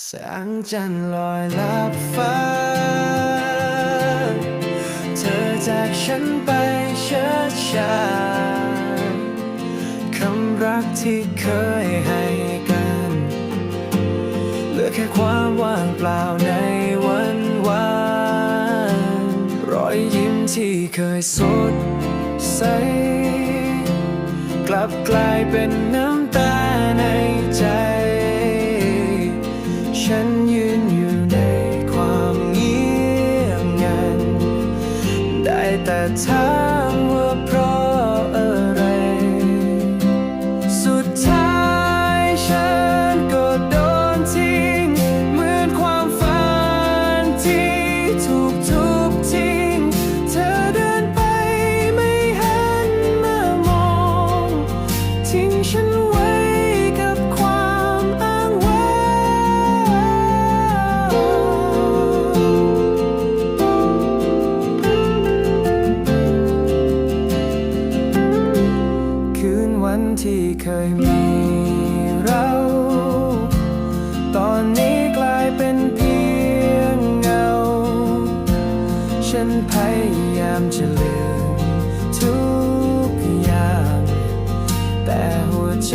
แสงจันทร์ลอยลับฟ้า เธอจากฉันไปเชิดชาคำรักที่เคยให้กัน เหลือแค่ความว่างเปล่าในวันวานรอยยิ้มที่เคยสดใส กลับกลายเป็นน้ำตา เธอ ที่เคยมีเรา ตอนนี้กลายเป็นเพียงเงา ฉันพยายามจะลืมทุกอย่าง แต่หัวใจ